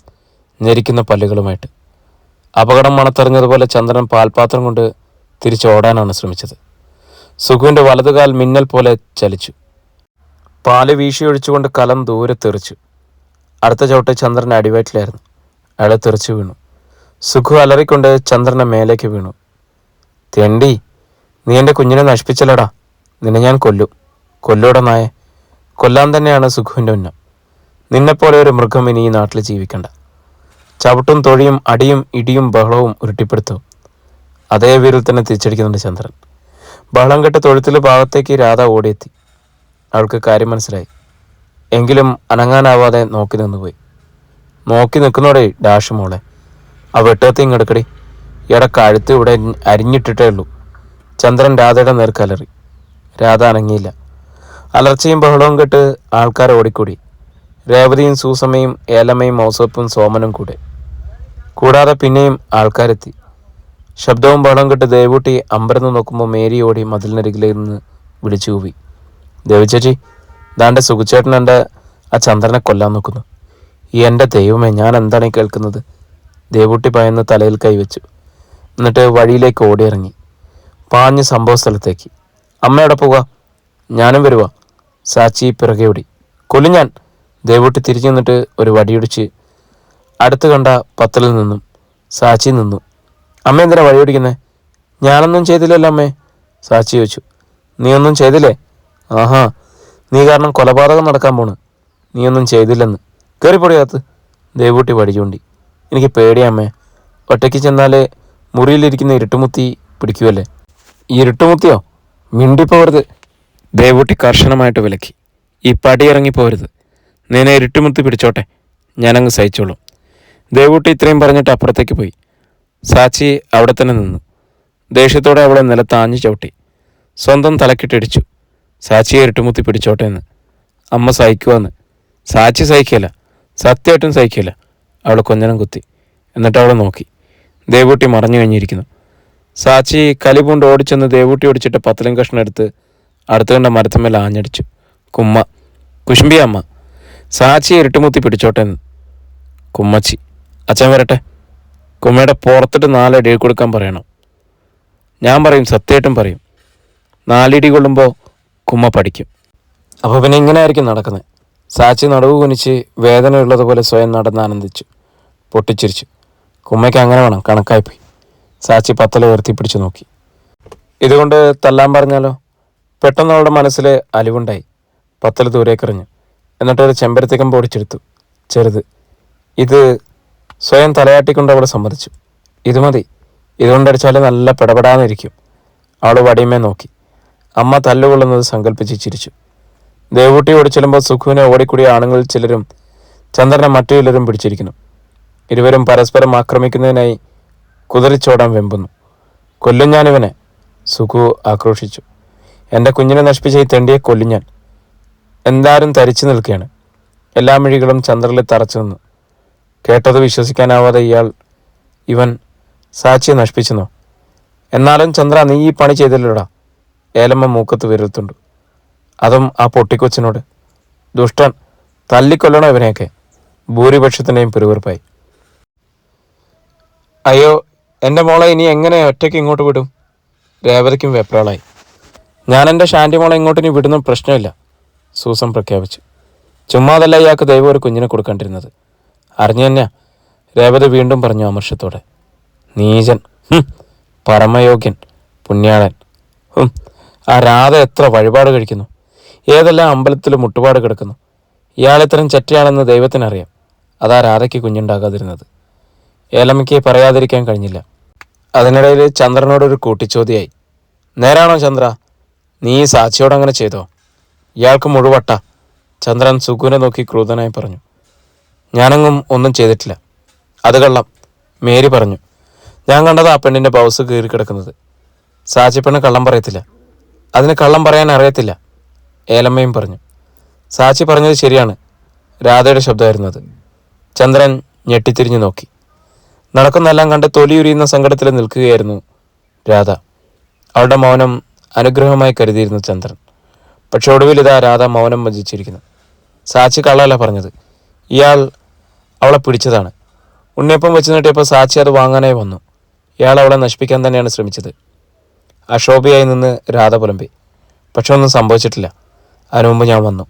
ഞെരിക്കുന്ന പല്ലുകളുമായിട്ട്. അപകടം മണത്തെറിഞ്ഞതുപോലെ ചന്ദ്രൻ പാൽപാത്രം കൊണ്ട് തിരിച്ചോടാനാണ് ശ്രമിച്ചത്. സുഖുവിന്റെ വലതുകാൽ മിന്നൽ പോലെ ചലിച്ചു. പാൽ വീശിയൊഴിച്ചുകൊണ്ട് കലം ദൂരെ തെറിച്ചു. അടുത്ത ചവിട്ട് ചന്ദ്രൻ അടിവയറ്റിലായിരുന്നു. അയാളെ തെറിച്ചു വീണു. സുഖു അലറിക്കൊണ്ട് ചന്ദ്രനെ മേലേക്ക് വീണു. തെണ്ടി നീ എന്റെ കുഞ്ഞിനെ നശിപ്പിച്ചല്ലടാ. നിന്നെ ഞാൻ കൊല്ലും. കൊല്ലൂടെ നായ. കൊല്ലാൻ തന്നെയാണ് സുഖുവിന്റെ ഉന്നം. നിന്നെപ്പോലെ ഒരു മൃഗം ഇനി ഈ നാട്ടിൽ ജീവിക്കണ്ട. ചവിട്ടും തൊഴിയും അടിയും ഇടിയും ബഹളവും ഉരുട്ടിപ്പെടുത്തും. അതേ വീരിൽ തന്നെ തിരിച്ചടിക്കുന്നുണ്ട് ചന്ദ്രൻ. ബഹളം കെട്ട് തൊഴുത്തിൽ ഭാഗത്തേക്ക് രാധ ഓടിയെത്തി. അവൾക്ക് കാര്യം മനസ്സിലായി. എങ്കിലും അനങ്ങാനാവാതെ നോക്കി നിന്നുപോയി നോക്കി നിൽക്കുന്നോടെ ഡാഷ് മോളെ ആ വെട്ടത്തി ഇങ്ങെടുക്കടി ഇയാടെ കഴുത്ത് ഇവിടെ അരിഞ്ഞിട്ടിട്ടേ ഉള്ളൂ. ചന്ദ്രൻ രാധയുടെ നേർക്കലറി രാധ അനങ്ങിയില്ല. അലർച്ചയും ബഹളവും കെട്ട് ആൾക്കാർ ഓടിക്കൂടി. രേവതിയും സൂസമ്മയും ഏലമ്മയും ഔസപ്പും സോമനും കൂടെ. കൂടാതെ പിന്നെയും ആൾക്കാരെത്തി. ശബ്ദവും ബഹളവും കെട്ട് ദേവൂട്ടി അമ്പരന്ന് നോക്കുമ്പോൾ മേരി ഓടി മതിലിനരികിലേക്ക് നിന്ന് വിളിച്ചു കൂവി. ദേവിച്ചേച്ചി ദാന്റെ സുഖചേട്ടൻ എന്റെ ആ ചന്ദ്രനെ കൊല്ലാൻ നോക്കുന്നു? എന്റെ ദൈവമേ ഞാൻ എന്താണ് കേൾക്കുന്നത്? ദേവൂട്ടി പയന്ന് തലയിൽ കൈവച്ചു. എന്നിട്ട് വഴിയിലേക്ക് ഓടിയിറങ്ങി. പാഞ്ഞ് സംഭവ സ്ഥലത്തേക്ക്. അമ്മയോടെ പോവുക ഞാനും വരുക സാച്ചി പിറകെ ഓടി. കൊല്ലു ഞാൻ. ദേവൂട്ടി തിരിഞ്ഞു നിന്നിട്ട് ഒരു വടിയൊടിച്ച് അടുത്ത് കണ്ട പത്തലിൽ നിന്നും സാച്ചി നിന്നു. അമ്മ എന്തിനാ വഴിയൊടിക്കുന്നേ ഞാനൊന്നും ചെയ്തില്ലല്ലോ അമ്മേ. സാച്ചി ചോദിച്ചു. നീ ഒന്നും ചെയ്തില്ലേ? ആഹാ നീ കാരണം കൊലപാതകം നടക്കാൻ പോണ്. നീ ഒന്നും ചെയ്തില്ലെന്ന്. കയറിപ്പൊടിയകത്ത് ദേവൂട്ടി പഠിച്ചുകൊണ്ടി എനിക്ക് പേടിയാമ്മേ ഒറ്റയ്ക്ക് ചെന്നാലേ മുറിയിലിരിക്കുന്ന ഇരുട്ടുമുത്തി പിടിക്കുമല്ലേ ഈ ഇരുട്ടുമുത്തിയോ? മിണ്ടിപ്പോവരുത്. ദേവൂട്ടി കർശനമായിട്ട് വിലക്കി. ഈ പടി ഇറങ്ങിപ്പോരുത് നിന്നെ ഇരുട്ടുമുത്തി പിടിച്ചോട്ടെ. ഞാനങ്ങ് സഹിച്ചോളും. ദേവൂട്ടി ഇത്രയും പറഞ്ഞിട്ട് അപ്പുറത്തേക്ക് പോയി. സാച്ചി അവിടെ തന്നെ നിന്നു. ദേഷ്യത്തോടെ അവളെ നിലത്താഞ്ഞു ചവിട്ടി. സ്വന്തം തലക്കിട്ടിടിച്ചു. സാച്ചിയെ ഇരുട്ടുമുത്തി പിടിച്ചോട്ടെ എന്ന്. അമ്മ സഹിക്കുവാന്ന്. സാച്ചി സഹിക്കില്ല സത്യമായിട്ടും സഹിക്കില്ല അവൾ കൊഞ്ഞനം കുത്തി. എന്നിട്ട് അവളെ നോക്കി. ദേവൂട്ടി മറഞ്ഞു കഴിഞ്ഞിരിക്കുന്നു. സാച്ചി കലിപൂണ്ട് ഓടിച്ചെന്ന് ദേവൂട്ടി ഓടിച്ചിട്ട് പത്തലും കഷ്ണം എടുത്ത് അടുത്ത കണ്ട മരത്തമ്മേൽ ആഞ്ഞടിച്ചു. കുമ്മ. കുശുംബി അമ്മ. സാച്ചി ഇരുട്ടുമുത്തി പിടിച്ചോട്ടെ എന്ന്. കുമ്മച്ചി. അച്ഛൻ വരട്ടെ. കുമ്മയുടെ പുറത്തിട്ട് നാലടി കൊടുക്കാൻ പറയണം. ഞാൻ പറയും സത്യമായിട്ടും പറയും. നാലിടി കൊള്ളുമ്പോൾ കുമ്മ പഠിക്കും. അപ്പോൾ പിന്നെ ഇങ്ങനെ ആയിരിക്കും നടക്കുന്നത് സാച്ചി നടുവ് കുനിച്ച് വേദനയുള്ളതുപോലെ സ്വയം നടന്ന് ആനന്ദിച്ചു പൊട്ടിച്ചിരിച്ചു. കുമ്മയ്ക്ക് അങ്ങനെ വേണം കണക്കായിപ്പോയി സാച്ചി പത്തല ഉയർത്തി പിടിച്ചു നോക്കി. ഇതുകൊണ്ട് തല്ലാൻ പറഞ്ഞാലോ? പെട്ടെന്ന് അവളുടെ മനസ്സിൽ അലിവുണ്ടായി. പത്തൽ ദൂരേക്കെറിഞ്ഞു. എന്നിട്ടൊരു ചെമ്പരത്തേക്കം പൊടിച്ചെടുത്തു ചെറുത്. ഇത് സ്വയം തലയാട്ടിക്കൊണ്ട് അവൾ സമ്മതിച്ചു. ഇത് മതി. ഇതുകൊണ്ടടിച്ചാൽ നല്ല പിടപെടാന്നിരിക്കും അവൾ വടിയമേ നോക്കി. അമ്മ തല്ലുകൊള്ളുന്നത് സങ്കല്പിച്ച് ചിരിച്ചു. ദേവൂട്ടി ഓടിച്ചെല്ലുമ്പോൾ സുഖുവിനെ ഓടിക്കൂടിയ ആണുങ്ങളിൽ ചിലരും ചന്ദ്രനെ മറ്റു ചിലരും പിടിച്ചിരിക്കുന്നു. ഇരുവരും പരസ്പരം ആക്രമിക്കുന്നതിനായി കുതിരിച്ചോടാൻ വെമ്പുന്നു. കൊല്ലും ഞാനിവനെ സുഖു ആക്രോശിച്ചു. എന്റെ കുഞ്ഞിനെ നശിപ്പിച്ച ഈ തെണ്ടിയെ കൊല്ലും ഞാൻ. എന്താരും തരിച്ചു നിൽക്കുകയാണ്. എല്ലാ മിഴികളും ചന്ദ്രനിൽ തറച്ചു നിന്നു. കേട്ടത് വിശ്വസിക്കാനാവാതെ ഇയാൾ ഇവൻ സാക്ഷിയെ നശിപ്പിച്ചെന്നോ? എന്നാലും ചന്ദ്ര നീ ഈ പണി ചെയ്തില്ലടാ. ഏലമ്മ മൂക്കത്ത് വിരൽത്തുണ്ട്. അതും ആ പൊട്ടിക്കൊച്ചിനോട് ദുഷ്ടൻ തല്ലിക്കൊല്ലണോ ഇവനെയൊക്കെ? ഭൂരിപക്ഷത്തിന്റെയും പെരുവെറുപ്പായി അയ്യോ എന്റെ മോളെ ഇനി എങ്ങനെ ഒറ്റയ്ക്ക് ഇങ്ങോട്ട് വിടും? രേവതിക്കും വെപ്രാളായി. ഞാൻ എന്റെ ഷാന്റി മോളെ ഇങ്ങോട്ട് ഇനി വിടുന്ന പ്രശ്നമില്ല സൂസൻ പ്രഖ്യാപിച്ചു. ചുമ്മാതല്ല ഇയാൾക്ക് ദൈവം ഒരു കുഞ്ഞിനെ കൊടുക്കേണ്ടിരുന്നത്. അറിഞ്ഞു തന്നെയാ രേവതി വീണ്ടും പറഞ്ഞു അമർഷത്തോടെ. നീചൻ പരമയോഗ്യൻ പുണ്യാളൻ ആ രാധ എത്ര വഴിപാട് കഴിക്കുന്നു? ഏതെല്ലാം അമ്പലത്തിൽ മുട്ടുപാട് കിടക്കുന്നു? ഇയാളിത്തരം ചെറ്റയാണെന്ന് ദൈവത്തിനറിയാം. അതാ രാധയ്ക്ക് കുഞ്ഞുണ്ടാകാതിരുന്നത്. ഏലമ്മയ്ക്ക് പറയാതിരിക്കാൻ കഴിഞ്ഞില്ല. അതിനിടയിൽ ചന്ദ്രനോടൊരു കൂട്ടിച്ചോദ്യായി നേരാണോ ചന്ദ്ര? നീ സാക്ഷിയോട് അങ്ങനെ ചെയ്തോ? ഇയാൾക്ക് മുഴുവട്ട. ചന്ദ്രൻ സുഖുനെ നോക്കി ക്രൂതനായി പറഞ്ഞു. ഞാനെങ്ങും ഒന്നും ചെയ്തിട്ടില്ല. അത് കള്ളം മേരി പറഞ്ഞു. ഞാൻ കണ്ടത് ആ പെണ്ണിന്റെ ബൗസ് കീറി കിടക്കുന്നത് സാച്ചിപ്പെണ്ണ് കള്ളം പറയത്തില്ല. അതിന് കള്ളം പറയാൻ അറിയത്തില്ല. ഏലമ്മയും പറഞ്ഞു. സാച്ചി പറഞ്ഞത് ശരിയാണ്. രാധയുടെ ശബ്ദമായിരുന്നു അത്. ചന്ദ്രൻ ഞെട്ടിത്തിരിഞ്ഞു നോക്കി. നടക്കുന്നെല്ലാം കണ്ട് തൊലിയുരിയുന്ന സങ്കടത്തിൽ നിൽക്കുകയായിരുന്നു രാധ. അവളുടെ മൗനം അനുഗ്രഹമായി കരുതിയിരുന്നു ചന്ദ്രൻ. പക്ഷെ ഒടുവിൽ ഇതാ രാധ മൗനം വഞ്ചിച്ചിരിക്കുന്നു. സാച്ചി കള്ളല്ല പറഞ്ഞത്. ഇയാൾ അവളെ പിടിച്ചതാണ്. ഉണ്ണിയപ്പം വെച്ച് നീട്ടിയപ്പോൾ സാച്ചി അത് വാങ്ങാനായി വന്നു. ഇയാൾ അവളെ നശിപ്പിക്കാൻ തന്നെയാണ് ശ്രമിച്ചത്. അശോഭയായി നിന്ന് രാധ പുലമ്പി. പക്ഷെ ഒന്നും സംഭവിച്ചിട്ടില്ല. അതിനു മുമ്പ് ഞാൻ വന്നു.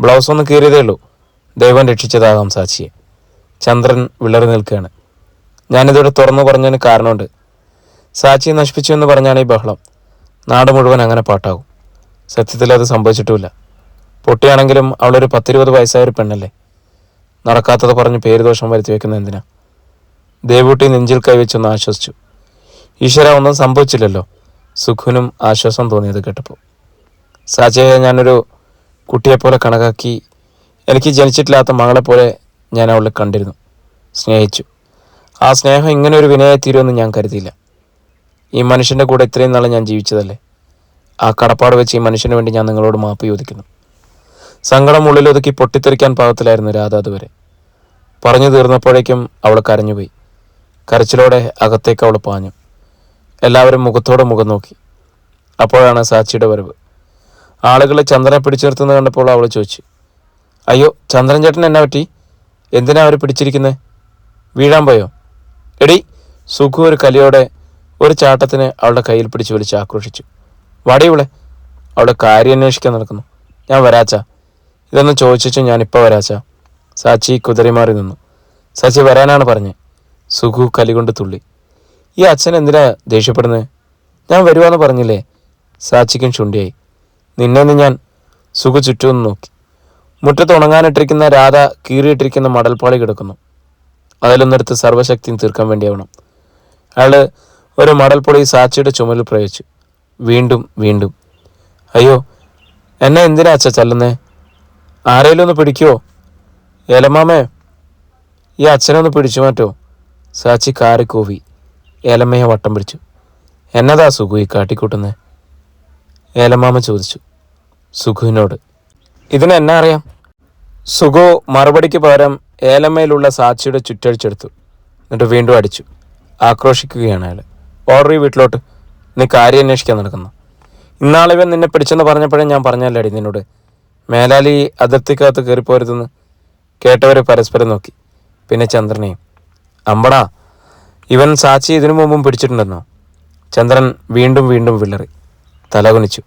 ബ്ലൗസ് ഒന്ന് കീറിയതേ ഉള്ളൂ. ദൈവം രക്ഷിച്ചതാകാം സാക്ഷിയെ. ചന്ദ്രൻ വിളറി നിൽക്കുകയാണ്. ഞാനിതോടെ തുറന്നു പറഞ്ഞതിന് കാരണമുണ്ട്. സാക്ഷിയെ നശിപ്പിച്ചു എന്ന് പറഞ്ഞാണ് ഈ ബഹളം. നാട് മുഴുവൻ അങ്ങനെ പാട്ടാകും. സത്യത്തിൽ അത് സംഭവിച്ചിട്ടുമില്ല. പൊട്ടിയാണെങ്കിലും അവളൊരു പത്തിരുപത് വയസ്സായ ഒരു പെണ്ണല്ലേ? നടക്കാത്തത് പറഞ്ഞ് പേരുദോഷം വരുത്തി വെക്കുന്ന എന്തിനാ? ദേവൂട്ടി നെഞ്ചിൽ കൈവച്ചൊന്ന് ആശ്വസിച്ചു. ഈശ്വര ഒന്നും സംഭവിച്ചില്ലല്ലോ. സുഖുനും ആശ്വാസം തോന്നിയത് കേട്ടപ്പോൾ. സാജയെ ഞാനൊരു കുട്ടിയെപ്പോലെ കണക്കാക്കി എനിക്ക് ജനിച്ചിട്ടില്ലാത്ത മകളെപ്പോലെ ഞാൻ അവളെ കണ്ടിരുന്നു. സ്നേഹിച്ചു. ആ സ്നേഹം ഇങ്ങനെ ഒരു വിനയായി തീരുമെന്ന് ഞാൻ കരുതിയില്ല. ഈ മനുഷ്യന്റെ കൂടെ ഇത്രയും നാളെ ഞാൻ ജീവിച്ചതല്ലേ? ആ കടപ്പാട് വെച്ച് ഈ മനുഷ്യന് വേണ്ടി ഞാൻ നിങ്ങളോട് മാപ്പ് ചോദിക്കുന്നു. സങ്കടം ഉള്ളിലൊതുക്കി പൊട്ടിത്തെറിക്കാൻ പാകത്തിലായിരുന്നു രാധ അതുവരെ. പറഞ്ഞു തീർന്നപ്പോഴേക്കും അവൾ കരഞ്ഞുപോയി. കരച്ചിലോടെ അകത്തേക്ക് അവൾ പാഞ്ഞു. എല്ലാവരും മുഖത്തോടെ മുഖം നോക്കി. അപ്പോഴാണ് സാച്ചിയുടെ വരവ്. ആളുകളെ ചന്ദ്രനെ പിടിച്ചുനിർത്തുന്നത് കണ്ടപ്പോൾ അവൾ ചോദിച്ചു അയ്യോ ചന്ദ്രൻ ചേട്ടൻ എന്നാ പറ്റി? എന്തിനാ അവർ പിടിച്ചിരിക്കുന്നത് വീഴാൻ പോയോ? എടി സുഖു ഒരു കലിയോടെ ഒരു ചാട്ടത്തിന് അവളുടെ കയ്യിൽ പിടിച്ച് വലിച്ച് ആക്രോശിച്ചു. വാടി അവളുടെ കാര്യം അന്വേഷിക്കാൻ നടക്കുന്നു. ഞാൻ വരാച്ച. ഇതൊന്ന് ചോദിച്ചു ഞാനിപ്പോൾ വരാച്ചാ. സാച്ചി കുതിരിമാറി നിന്നു. സാച്ചി വരാനാണ് പറഞ്ഞത് സുഖു കലി കൊണ്ട് തുള്ളി. ഈ അച്ഛൻ എന്തിനാ ദേഷ്യപ്പെടുന്നത് ഞാൻ വരുവാന്ന് പറഞ്ഞില്ലേ? സാച്ചിക്കൻ ചുണ്ടിയായി. നിന്നെന്ന് ഞാൻ സുഖ ചുറ്റുമെന്ന് നോക്കി. മുറ്റത്ത് ഉണങ്ങാനിട്ടിരിക്കുന്ന രാധ കീറിയിട്ടിരിക്കുന്ന മടൽപ്പാളി കിടക്കുന്നു. അതിലൊന്നെടുത്ത് സർവശക്തിയും തീർക്കാൻ വേണ്ടിയാവണം. അയാൾ ഒരു മടൽപ്പൊളി സാച്ചിയുടെ ചുമലിൽ പ്രയോഗിച്ചു. വീണ്ടും വീണ്ടും. അയ്യോ എന്നെ എന്തിനാ അച്ഛ ചല്ലുന്നേ? ആരേലും ഒന്ന് പിടിക്കുവോ? ഏലമാമേ ഈ അച്ഛനെ ഒന്ന് പിടിച്ചു മാറ്റോ? സാച്ചി കാറി കൂവി. ഏലമ്മയെ വട്ടം പിടിച്ചു. എന്നതാ സുഖു ഈ കാട്ടിക്കൂട്ടുന്നത് ഏലമാമ ചോദിച്ചു. സുഖുവിനോട് ഇതിന് എന്നാ അറിയാം? സുഖു മറുപടിക്ക് പകരം ഏലമ്മയിലുള്ള സാക്ഷിയുടെ ചുറ്റഴിച്ചെടുത്തു എന്നിട്ട് വീണ്ടും അടിച്ചു. ആക്രോശിക്കുകയാണ് അയാൾ. ഓർഡർ വീട്ടിലോട്ട്. നീ കാര്യം അന്വേഷിക്കാൻ നടക്കുന്നു. ഇന്നാളിവൻ നിന്നെ പിടിച്ചെന്ന് പറഞ്ഞപ്പോഴേ ഞാൻ പറഞ്ഞല്ലേ അടി നിന്നോട്. മേലാലി അതിർത്തിക്കകത്ത് കയറിപ്പോരുതെന്ന് കേട്ടവരെ പരസ്പരം നോക്കി. പിന്നെ ചന്ദ്രനെയും അമ്പടാ ഇവൻ സാച്ചി ഇതിനു മുമ്പും പിടിച്ചിട്ടുണ്ടെന്നോ? ചന്ദ്രൻ വീണ്ടും വീണ്ടും വിളറി. തലകുനിച്ചു.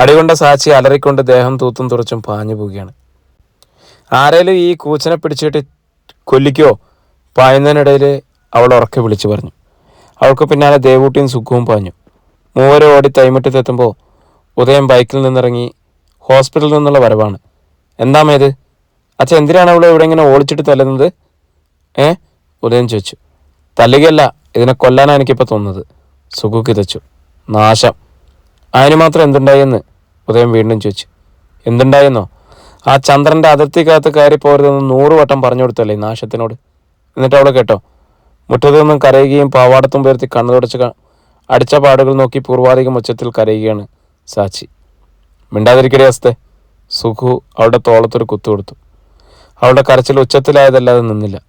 അടികൊണ്ട സാച്ചി അലറിക്കൊണ്ട് ദേഹം തൂത്തും തുറച്ചും പാഞ്ഞു പോവുകയാണ്. ആരേലും ഈ കൂച്ചനെ പിടിച്ചിട്ട് കൊല്ലിക്കോ? പായുന്നതിനിടയിൽ അവൾ ഉറക്കെ വിളിച്ചു പറഞ്ഞു. അവൾക്ക് പിന്നാലെ ദേവൂട്ടിയും സുഖവും പാഞ്ഞു. മൂവരും ഓടി തൈമുറ്റത്തെത്തുമ്പോൾ ഉദയം ബൈക്കിൽ നിന്നിറങ്ങി ഹോസ്പിറ്റലിൽ നിന്നുള്ള വരവാണ്. എന്താമേത് അച്ഛൻ എന്തിനാണ് അവളെ ഇവിടെ ഇങ്ങനെ ഓളിച്ചിട്ട് തല്ലുന്നത്? ഏ? ഉദയം ചോദിച്ചു. തല്ലുകയല്ല ഇതിനെ കൊല്ലാനാണ് എനിക്കിപ്പോൾ തോന്നുന്നത്. സുഖു കിതച്ചു നാശം. അതിന് മാത്രം എന്തുണ്ടായെന്ന് ഉദയം വീണ്ടും ചോദിച്ചു. എന്തുണ്ടായെന്നോ? ആ ചന്ദ്രന്റെ അതിർത്തിക്കകത്ത് കയറി പോരുതെന്ന് നൂറ് വട്ടം പറഞ്ഞു കൊടുത്തല്ലേ നാശത്തിനോട്? എന്നിട്ട് അവളെ കേട്ടോ മുറ്റത്തു നിന്നും കരയുകയും പാവാടത്തും പേർത്തി കണ്ണു തുടച്ച് അടിച്ച പാടുകൾ നോക്കി പൂർവാധികം ഉച്ചത്തിൽ കരയുകയാണ് സാച്ചി. മിണ്ടാതിരിക്കടേ അസ്തേ സുഖു അവളുടെ തോളത്തൊരു കുത്തു കൊടുത്തു. അവളുടെ കരച്ചിൽ ഉച്ചത്തിലായതല്ലാതെ നിന്നില്ല.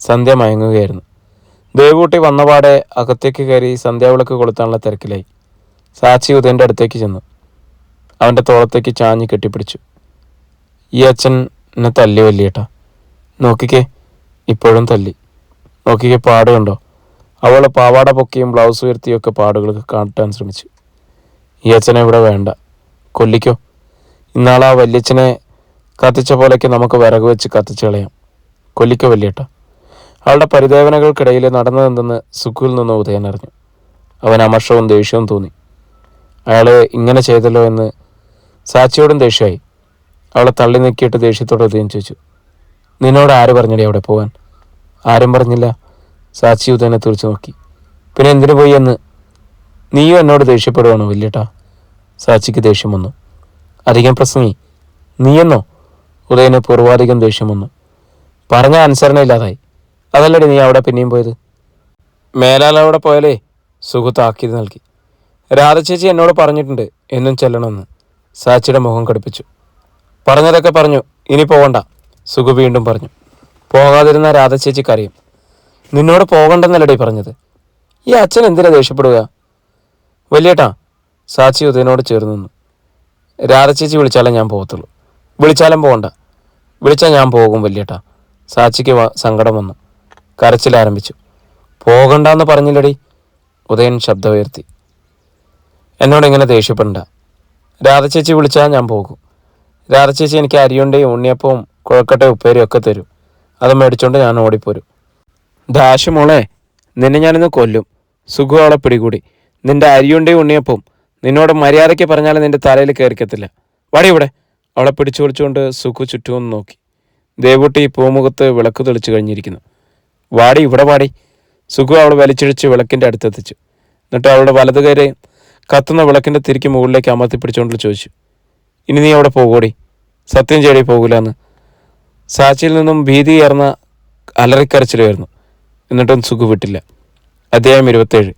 സന്ധ്യ മയങ്ങുകയായിരുന്നു. ദേവൂട്ടി വന്നപാടെ അകത്തേക്ക് കയറി സന്ധ്യാവിളക്ക് കൊളുത്താനുള്ള തിരക്കിലായി. സാക്ഷി ഉദയന്റെ അടുത്തേക്ക് ചെന്നു. അവന്റെ തോളത്തേക്ക് ചാഞ്ഞ് കെട്ടിപ്പിടിച്ചു. ഈ അച്ഛൻ എന്നെ തല്ലി വല്യേട്ടാ നോക്കിക്കേ ഇപ്പോഴും തല്ലി. നോക്കിക്കേ പാട് കണ്ടോ അവൾ പാവാട പൊക്കിയും ബ്ലൗസ് ഉയർത്തിയൊക്കെ പാടുകൾക്ക് കാട്ടാൻ ശ്രമിച്ചു. ഈ അച്ഛനെ ഇവിടെ വേണ്ട. കൊല്ലിക്കോ. ഇന്നാളാ വല്യച്ഛനെ കത്തിച്ച പോലെയൊക്കെ നമുക്ക് വിറക് വെച്ച് കത്തിച്ച് കളയാം. കൊല്ലിക്കോ വല്യേട്ട. അവളുടെ പരിദേവനകൾക്കിടയിൽ നടന്നതെന്തെന്ന് സുഖുവിൽ നിന്ന് ഉദയൻ അറിഞ്ഞു. അവൻ അമർഷവും ദേഷ്യവും തോന്നി. അയാളെ ഇങ്ങനെ ചെയ്തല്ലോ എന്ന് സാച്ചിയോടും ദേഷ്യമായി. അവളെ തള്ളി നീക്കിയിട്ട് ദേഷ്യത്തോടെ ഉദയം ചോദിച്ചു നിന്നോട് ആര് പറഞ്ഞടി അവിടെ പോവാൻ? ആരും പറഞ്ഞില്ല. സാച്ചി ഉദയനെ തുറച്ചു നോക്കി. പിന്നെ എന്തിനു പോയി എന്ന്? നീയും എന്നോട് ദേഷ്യപ്പെടുവാണോ വലിയേട്ടാ? സാച്ചിക്ക് ദേഷ്യം വന്നു. അധികം പ്രസംഗി നീയെന്നോ? ഉദയന് പൂർവാധികം ദേഷ്യം വന്നു. പറഞ്ഞ അനുസരണ ഇല്ലാതായി. അതല്ലടി നീ അവിടെ പിന്നെയും പോയത്. മേലാൽ അവിടെ പോയാലേ സുഖു താക്കീത് നൽകി. രാധ ചേച്ചി എന്നോട് പറഞ്ഞിട്ടുണ്ട് എന്നും ചെല്ലണമെന്ന്. സാച്ചിയുടെ മുഖം കടുപ്പിച്ചു. പറഞ്ഞതൊക്കെ പറഞ്ഞു. ഇനി പോകണ്ട സുഖു വീണ്ടും പറഞ്ഞു. പോകാതിരുന്ന രാധ ചേച്ചി കരയും. നിന്നോട് പോകണ്ടെന്നല്ലടി പറഞ്ഞത്. ഈ അച്ഛൻ എന്തിനാ ദേഷ്യപ്പെടുക? വലിയേട്ടാ സാച്ചി ഉദയനോട് ചേർന്ന് നിന്നു. രാധ ചേച്ചി വിളിച്ചാലേ ഞാൻ പോകത്തുള്ളൂ. വിളിച്ചാലും പോകണ്ട. വിളിച്ചാൽ ഞാൻ പോകും വലിയേട്ടാ. സാച്ചിക്ക് സങ്കടം വന്നു. കരച്ചിൽ ആരംഭിച്ചു പോകണ്ടെന്ന് പറഞ്ഞില്ലടി ഉദയൻ ശബ്ദമുയർത്തി. എന്നോട് ഇങ്ങനെ ദേഷ്യപ്പെടണ്ട. രാധചേച്ചി വിളിച്ചാൽ ഞാൻ പോകും. രാധചേച്ചി എനിക്ക് അരിയുണ്ടയും ഉണ്ണിയപ്പവും കുഴക്കട്ടെ ഉപ്പേരിയും ഒക്കെ തരും. അത് മേടിച്ചോണ്ട് ഞാൻ ഓടിപ്പോരും. ദാശു മോളെ നിന്നെ ഞാനിന്ന് കൊല്ലും. സുഖു പിടികൂടി. നിന്റെ അരിയുണ്ടയും ഉണ്ണിയപ്പവും നിന്നോട് മര്യാദയ്ക്ക് പറഞ്ഞാലും നിന്റെ തലയിൽ കയറിക്കത്തില്ല വടി ഇവിടെ. അവളെ പിടിച്ചു വിളിച്ചുകൊണ്ട് സുഖു ചുറ്റുമെന്ന് നോക്കി. ദേവൂട്ടി പൂമുഖത്ത് വിളക്ക് തെളിച്ചു കഴിഞ്ഞിരിക്കുന്നു. വാടി ഇവിടെ വാടി. സുഖു അവൾ വലിച്ചിഴിച്ച് വിളക്കിന്റെ അടുത്തെത്തിച്ചു. എന്നിട്ട് അവളുടെ വലതു കയറി കത്തുന്ന വിളക്കിന്റെ തിരിക്ക് മുകളിലേക്ക് അമർത്തി പിടിച്ചുകൊണ്ട് ചോദിച്ചു. ഇനി നീ അവിടെ പോകൂടി? സത്യം ചേടി പോകില്ലെന്ന് സാച്ചിയിൽ നിന്നും ഭീതിയേർന്ന അലറിക്കരച്ചിൽ വരുന്നു എന്നിട്ടും സുഖു വിട്ടില്ല. അദ്ദേഹം ഇരുപത്തേഴ്.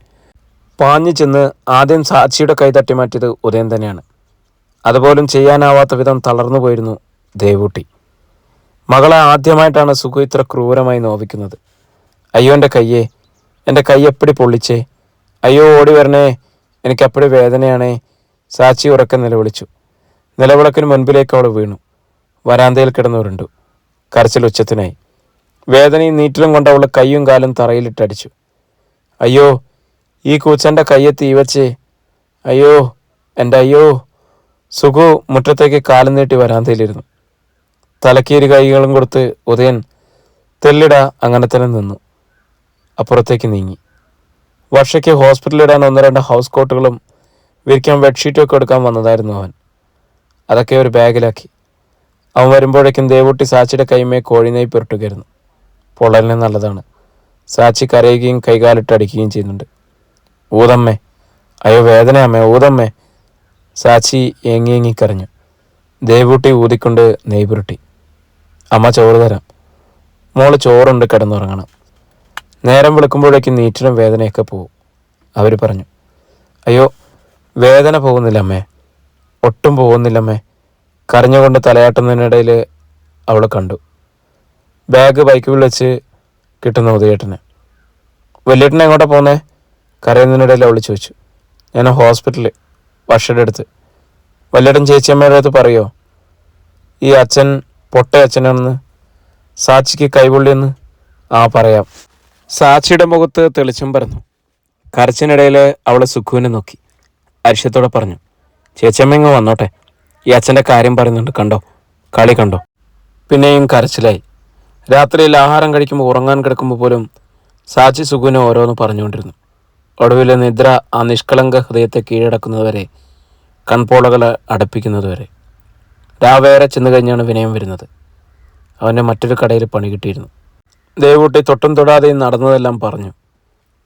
പാഞ്ഞു ചെന്ന് ആദ്യം സാച്ചിയുടെ കൈ തട്ടിമാറ്റിയത് ഉദയം തന്നെയാണ്. അതുപോലും ചെയ്യാനാവാത്ത വിധം തളർന്നു പോയിരുന്നു ദേവൂട്ടി. മകളെ ആദ്യമായിട്ടാണ് സുഖു ഇത്ര ക്രൂരമായി നോവിക്കുന്നത്. അയ്യോ എന്റെ കയ്യേ. എന്റെ കൈ എപ്പടി പൊള്ളിച്ചേ? അയ്യോ ഓടി വരണേ. എനിക്ക് അപ്പടി വേദനയാണേ. സാച്ചി ഉറക്കെ നിലവിളിച്ചു. നിലവിളക്കിന് മുൻപിലേക്ക് അവൾ വീണു. വരാന്തയിൽ കിടന്നുരുണ്ടു കരച്ചിൽ ഉച്ചത്തിനായി. വേദനയും നീറ്റിലും കൊണ്ട് അവൾ കൈയും കാലും തറയിലിട്ടടിച്ചു. അയ്യോ ഈ കൂച്ചന്റെ കയ്യെ തീവച്ചേ അയ്യോ എന്റെ അയ്യോ. സുഖു മുറ്റത്തേക്ക് കാലം നീട്ടി വരാന്തയിലിരുന്നു. തലക്കീരി കൈകളും കൊടുത്ത് ഉദയൻ തെല്ലിട അങ്ങനെ തന്നെ നിന്നു. അപ്പുറത്തേക്ക് നീങ്ങി. വർഷയ്ക്ക് ഹോസ്പിറ്റലിലിടാൻ ഒന്ന് രണ്ട് ഹൗസ് കോട്ടുകളും വിരിക്കാൻ ബെഡ്ഷീറ്റും ഒക്കെ എടുക്കാൻ വന്നതായിരുന്നു അവൻ. അതൊക്കെ ഒരു ബാഗിലാക്കി. അവൻ വരുമ്പോഴേക്കും ദേവൂട്ടി സാച്ചിയുടെ കൈമേ കോഴിനെയ് പുരട്ടുകയായിരുന്നു. പൊള്ളലിന് നല്ലതാണ്. സാച്ചി കരയുകയും കൈകാലിട്ട് അടിക്കുകയും ചെയ്യുന്നുണ്ട്. ഊതമ്മേ അയ്യോ വേദന അമ്മേ ഊതമ്മേ. സാച്ചി ഏങ്ങി ഏങ്ങി കരഞ്ഞു. ദേവൂട്ടി ഊതിക്കൊണ്ട് നെയ്പുരുട്ടി. അമ്മ ചോറ് തരാം. മോൾ ചോറുണ്ട് കിടന്നുറങ്ങണം. നേരം വിളിക്കുമ്പോഴേക്കും നീറ്റിനും വേദനയൊക്കെ പോകും അവർ പറഞ്ഞു അയ്യോ വേദന പോകുന്നില്ല അമ്മേ ഒട്ടും പോകുന്നില്ല പോകുന്നില്ലമ്മേ. കരഞ്ഞുകൊണ്ട് തലയാട്ടുന്നതിനിടയിൽ അവൾ കണ്ടു. ബാഗ് ബൈക്കിൽ വെച്ച് കിട്ടുന്ന ഉദയേട്ടനെ. വലിയേട്ടനെ എങ്ങോട്ടാ പോന്നേ? കരയുന്നതിനിടയിൽ അവൾ ചോദിച്ചു. ഞാൻ ഹോസ്പിറ്റലിൽ വർഷയുടെ അടുത്ത്. വല്ലേട്ടൻ ചേച്ചിയമ്മയുടെ അടുത്ത് പറയോ? ഈ അച്ഛൻ പൊട്ടയച്ഛനാണെന്ന്? സാക്ഷിക്ക് കൈപൊള്ളിയെന്ന്? ആ പറയാം. സാക്ഷിയുടെ മുഖത്ത് തെളിച്ചം പരന്നു. കരച്ചിനിടയിൽ അവളെ സുഖുവിനെ നോക്കി. അരിശത്തോടെ പറഞ്ഞു ചേച്ചമ്മങ്ങ് വന്നോട്ടെ. ഈ അച്ഛന്റെ കാര്യം പറയുന്നുണ്ട് കണ്ടോ? കളി കണ്ടോ? പിന്നെയും കരച്ചിലായി. രാത്രിയിൽ ആഹാരം കഴിക്കുമ്പോൾ ഉറങ്ങാൻ കിടക്കുമ്പോൾ പോലും സാക്ഷി സുഖുവിനെ ഓരോന്ന് പറഞ്ഞുകൊണ്ടിരുന്നു. ഒടുവിലെ നിദ്ര ആ നിഷ്കളങ്ക ഹൃദയത്തെ കീഴടക്കുന്നതുവരെ കൺപോളകൾ അടപ്പിക്കുന്നതുവരെ രാവേറെ ചെന്ന് കഴിഞ്ഞാണ് വിനയം വരുന്നത്. അവന്റെ മറ്റൊരു കടയിൽ പണി കിട്ടിയിരുന്നു. ദേവൂട്ടി തൊട്ടും തൊടാതെയും നടന്നതെല്ലാം പറഞ്ഞു.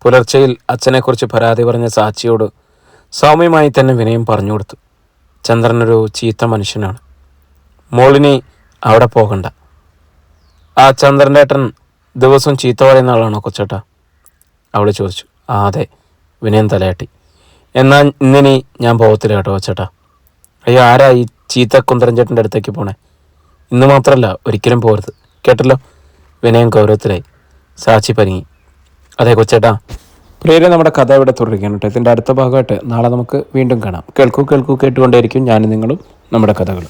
പുലർച്ചയിൽ അച്ഛനെക്കുറിച്ച് പരാതി പറഞ്ഞ സാച്ചിയോട് സൗമ്യമായി തന്നെ വിനയം പറഞ്ഞു കൊടുത്തു ചന്ദ്രനൊരു ചീത്ത മനുഷ്യനാണ്. മോളിനി അവിടെ പോകണ്ട. ആ ചന്ദ്രനേട്ടൻ ദിവസവും ചീത്ത പറയുന്ന ആളാണോ കൊച്ചേട്ട? അവൾ ചോദിച്ചു. ആ അതെ. വിനയം തലയാട്ടി. എന്നാൽ ഇന്നിനി ഞാൻ പോകത്തില്ല കേട്ടോ കൊച്ചേട്ടാ. അയ്യോ ആരാ ഈ ചീത്ത കുന്തരൻ ചേട്ടന്റെ അടുത്തേക്ക് പോണേ? ഇന്ന് മാത്രമല്ല ഒരിക്കലും പോകരുത് കേട്ടല്ലോ? വിനയം ഗൗരവത്തിലായി. സാക്ഷി പരിങ്ങി. അതെ കൊച്ചേട്ടാ. പ്രിയരെ നമ്മുടെ കഥ ഇവിടെ തുടരുകയാണ് കേട്ടോ. ഇതിന്റെ അടുത്ത ഭാഗമായിട്ട് നാളെ നമുക്ക് വീണ്ടും കാണാം. കേൾക്കൂ കേൾക്കൂ കേട്ടുകൊണ്ടേയിരിക്കും ഞാനും നിങ്ങളും നമ്മുടെ കഥകൾ